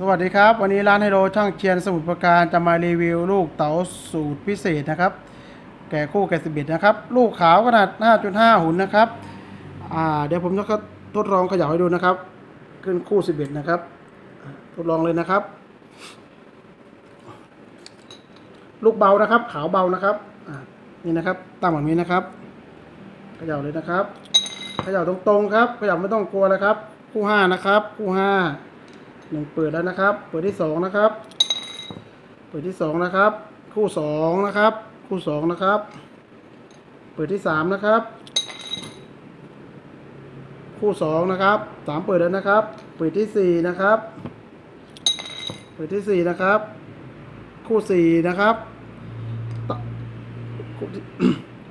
สวัสดีครับ วันนี้ร้านไฮโลช่างเชียนสมุทรปราการจะมารีวิวลูกเต๋าสูตรพิเศษนะครับ แก่คู่แก่สิบเอ็ดนะครับ ลูกขาวขนาด 5.5 หุ่นนะครับอ่าเดี๋ยวผมจะทดลองขย่าให้ดูนะครับ ขึ้นคู่11นะครับ ทดลองเลยนะครับ ลูกเบานะครับ ขาวเบานะครับอ่านี่นะครับตั้งแบบนี้นะครับขย่าเลยนะครับขย่าตรงๆครับขย่าไม่ต้องกลัวเลยครับ คู่ห้านะครับ คู่ห้า หนึ่งเปิดแล้วนะครับ เปิดที่สองนะครับ เปิดที่สองนะครับ คู่สองนะครับ คู่สองนะครับ เปิดที่สามนะครับ คู่สองนะครับสามเปิดแล้วนะครับ เปิดที่สี่นะครับ เปิดที่สี่นะครับ คู่สี่นะครับ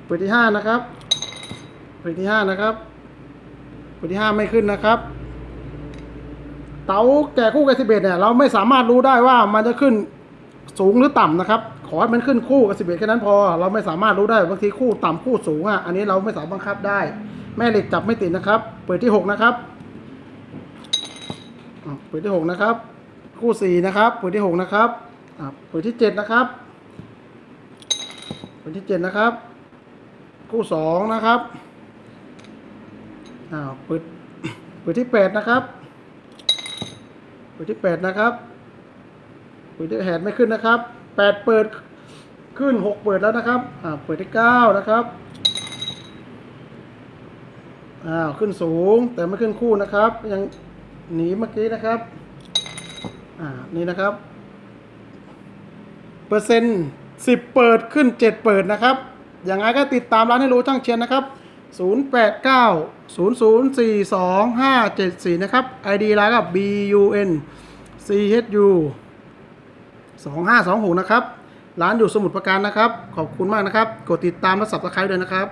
เปิดที่ห้านะครับ เปิดที่ห้านะครับ เปิดที่ห้าไม่ขึ้นนะครับ เต๋าแก่คู่กับสิบเอ็ดเนี่ยเราไม่สามารถรู้ได้ว่ามันจะขึ้นสูงหรือต่ำนะครับ ขอให้มันขึ้นคู่กับสิบเอ็ดแค่นั้นพอ เราไม่สามารถรู้ได้บางทีคู่ต่ำคู่สูงอะอันนี้เราไม่สามารถบังคับได้ แม่เหล็กจับไม่ติดนะครับ เปิดที่หกนะครับเปิดที่หกนะครับ คู่สี่นะครับ เปิดที่หกนะครับเปิดที่เจ็ดนะครับเปิดที่เจ็ดนะครับ คู่สองนะครับอ้าวเปิดเปิดที่แปดนะครับ ปิดที่แปดนะครับเปิดที่แหดไม่ขึ้นนะครับแปดเปิดขึ้นหกเปิดแล้วนะครับอ่าเปิดที่เก้านะครับอ้าวขึ้นสูงแต่ไม่ขึ้นคู่นะครับ ยังหนีเมื่อกี้นะครับอ่านี่นะครับ เปอร์เซ็นต์สิบเปิดขึ้นเจ็ดเปิดนะครับ อย่างไรก็ติดตามร้านให้รู้ช่างเชียนนะครับ 089 0042 574 นะครับ ID ร้านกับ BUN CHU 2526 นะครับ ร้านอยู่สมุทรปราการนะครับ ขอบคุณมากนะครับ กดติดตามและสับสไครต์ด้วยนะครับ